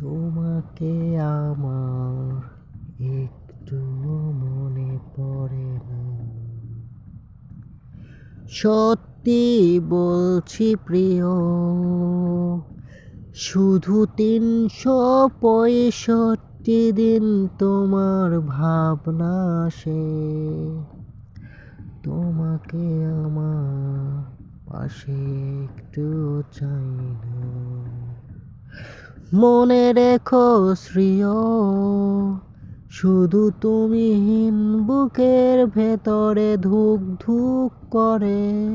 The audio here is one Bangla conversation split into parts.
তোমাকে আমার একটু মনে পড়ে না। সত্যি বলছি প্রিয়, শুধু তিনশো পঁয়ষট্টি দিন তোমার ভাবনা আসে। তোমাকে আমার পাশে একটু চাই না। মনে রেখো শ্রিয়, শুধু তুমি তুমিহীন বুকের ভেতরে ধুক ধুক করে।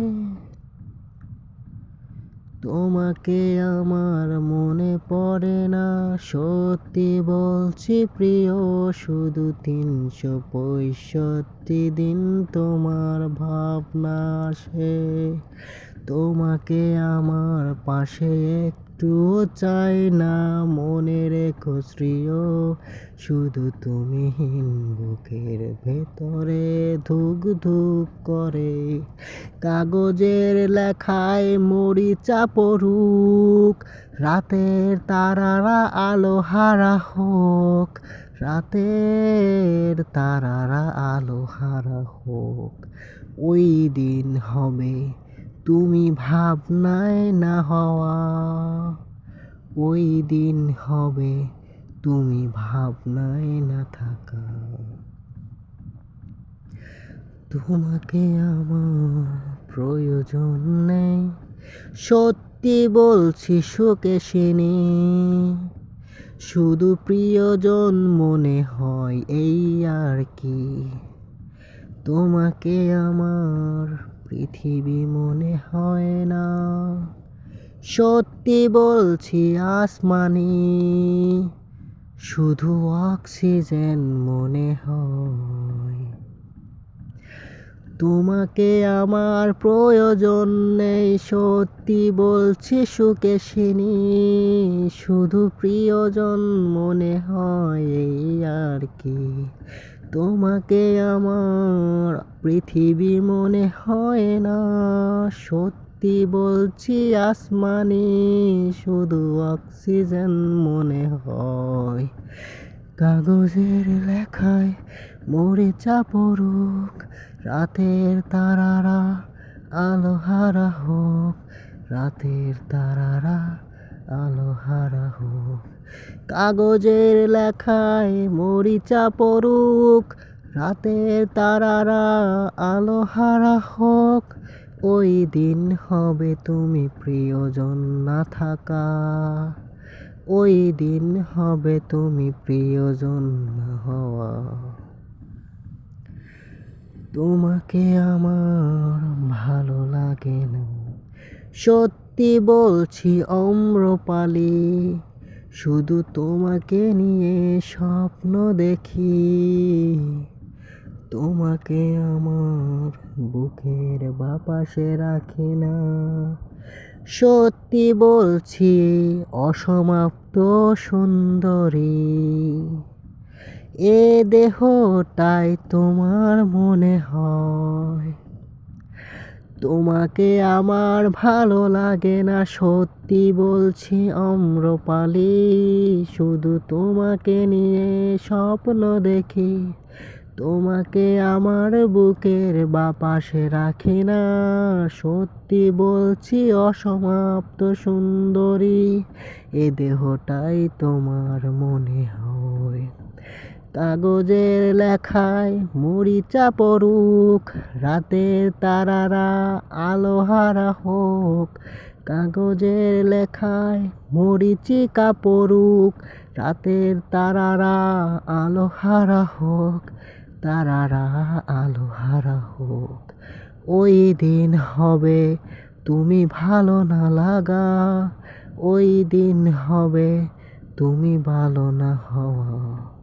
তোমাকে আমার মনে পড়ে না, সত্যি বলছি প্রিয়, শুধু তিনশো পঁয়ষট্টি দিন তোমার ভাবনা আসে তোমাকে আমার পাশে একটুও চাই না, মনে রেখো শ্রিয়। শুধু তুমিহীন বুকের ভেতরে ধুক ধুক করে। কাগজের লেখায় মরিচা পড়ুক। রাতের তারারা আলো হারা হোক। রাতের তারারা আলো হারা হোক। ওই দিন হবে তুমি ভাবনায় না হওয়া, ওই দিন হবে তুমি ভাবনায় না থাকা। তোমাকে আমার প্রয়োজন নেই, সত্যি বলছি সুখে শুনি শুধু প্রিয়জন মনে হয়, এই আর কি। তোমাকে আমার পৃথিবী মনে হয় না। সত্যি বলছি, আসমানি, শুধু অক্সিজেন মনে হয়। তোমাকে আমার প্রয়োজন নেই, সত্যি বলছি, সুখে শুনি, শুধু প্রিয়জন মনে হয়, এই আর কি। তোমাকে আমার পৃথিবী মনে হয় না। সত্যি বলছি, আসমানি শুধু অক্সিজেন মনে হয়। কাগজের লেখায় মরিচা পড়ুক, রাতের তারারা আলো হারা হোক, রাতের তারারা আলো হারা হোক কাগজের লেখায় মরিচা পড়ুক, রাতের তারারা আলো হারা হোক, ওই দিন হবে তুমি প্রিয়জন না থাকা। ওই দিন হবে তুমি প্রিয়জন না হওয়া। তোমাকে আমার ভালো লাগে না। সত্যি বলছি, অম্রপালি। শুধু তোমাকে নিয়ে স্বপ্ন দেখি। তোমাকে আমার বুকের বাপাশে রাখি না। সত্যি বলছি, অসমাপ্ত সুন্দরী। এ দেহটাই তোমার মনে হয়। তোমাকে আমার ভালো লাগে না, সত্যি বলছি অম্রপালি। শুধু তোমাকে নিয়ে স্বপ্ন দেখি, তোমাকে আমার বুকের বাপাশে রাখি না। সত্যি বলছি অসমাপ্ত সুন্দরী, এ দেহটাই তোমার মনে হয়। কাগজের লেখায় মরিচা পড়ুক, রাতের তারারা আলো হারা হোক। কাগজের লেখায় মরিচিকা পড়ুক রাতের তারারা আলো হারা হোক। তারারা আলো হারা হোক। ওই দিন হবে তুমি ভালো না লাগা। ওই দিন হবে তুমি ভালো না হওয়া।